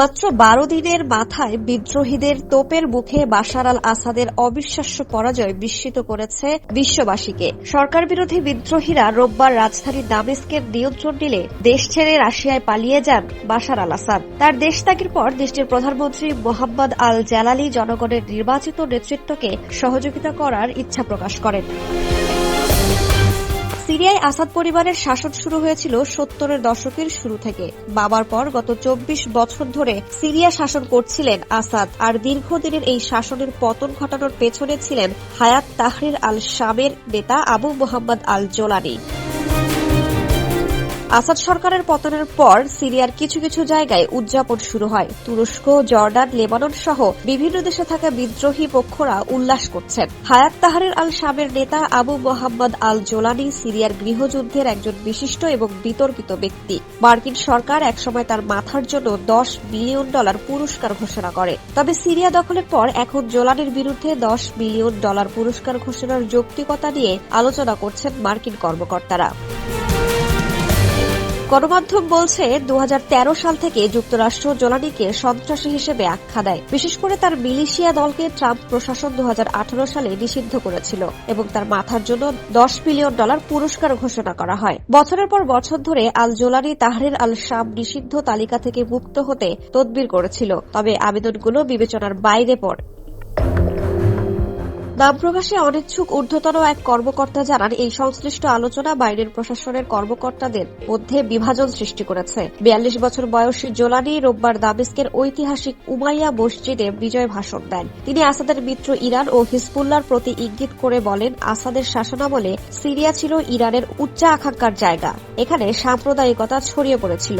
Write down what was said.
মাত্র বারো দিনের মাথায় বিদ্রোহীদের তোপের মুখে বাশার আল আসাদের অবিশ্বাস্য পরাজয় বিস্মিত করেছে বিশ্ববাসীকে। সরকার বিরোধী বিদ্রোহীরা রোববার রাজধানী দামেস্কের নিয়ন্ত্রণ নিলে দেশ ছেড়ে রাশিয়ায় পালিয়ে যান বাশার আল আসাদ। তার দেশ ত্যাগের পর দেশটির প্রধানমন্ত্রী মোহাম্মদ আল জালালি জনগণের নির্বাচিত নেতৃত্বকে সহযোগিতা করার ইচ্ছা প্রকাশ করেন। সিরিয়ায় আসাদ পরিবারের শাসন শুরু হয়েছিল সত্তরের দশকের শুরু থেকে। বাবার পর গত চব্বিশ বছর ধরে সিরিয়া শাসন করছিলেন আসাদ, আর দীর্ঘদিনের এই শাসনের পতন ঘটানোর পেছনে ছিলেন হায়াত তাহরির আল শামের নেতা Abu Mohammad al Jolani Assad সরকারের পতনের পর সিরিয়ার কিছু কিছু জায়গায় উদযাপন শুরু হয়। তুরস্ক, জর্ডান, লেবানন সহ বিভিন্ন দেশে থাকা বিদ্রোহী পক্ষরা উল্লাস করছেন। হায়াত তাহারের আল শামের নেতা আবু মোহাম্মদ আল জোলানি সিরিয়ার গৃহযুদ্ধের একজন বিশিষ্ট এবং বিতর্কিত ব্যক্তি। মার্কিন সরকার একসময় তার মাথার জন্য দশ বিলিয়ন ডলার পুরস্কার ঘোষণা করে। তবে সিরিয়া দখলের পর এখন জোলানির বিরুদ্ধে দশ বিলিয়ন ডলার পুরস্কার ঘোষণার যৌক্তিকতা নিয়ে আলোচনা করছেন মার্কিন কর্মকর্তারা। গণমাধ্যম বলছে দু হাজার তেরো সাল থেকে যুক্তরাষ্ট্র জোলানিকে সন্ত্রাসী হিসেবে আখ্যা দেয়। বিশেষ করে তার মিলিশিয়া দলকে ট্রাম্প প্রশাসন দু হাজার আঠারো সালে নিষিদ্ধ করেছিল এবং তার মাথার জন্য দশ বিলিয়ন ডলার পুরস্কার ঘোষণা করা হয়। বছরের পর বছর ধরে আল জোলানি তাহরির আল শাম নিষিদ্ধ তালিকা থেকে মুক্ত হতে তদবির করেছিল। তবে আবেদনগুলো বিবেচনার বাইরে পড়ে। নাম প্রকাশে অনিচ্ছুক ঊর্ধ্বতন এক কর্মকর্তা জানান, এই সংশ্লিষ্ট আলোচনা বাইরের প্রশাসনের কর্মকর্তাদের মধ্যে বিভাজন সৃষ্টি করেছে। বিয়াল্লিশ বছর বয়সী জোলানি রোববার দামেস্কের ঐতিহাসিক উমাইয়া মসজিদে বিজয় ভাষণ দেন। তিনি আসাদের মিত্র ইরান ও হিজবুল্লার প্রতি ইঙ্গিত করে বলেন, আসাদের শাসনামলে সিরিয়া ছিল ইরানের উচ্চ আকাঙ্ক্ষার জায়গা। এখানে সাম্প্রদায়িকতা ছড়িয়ে পড়েছিল।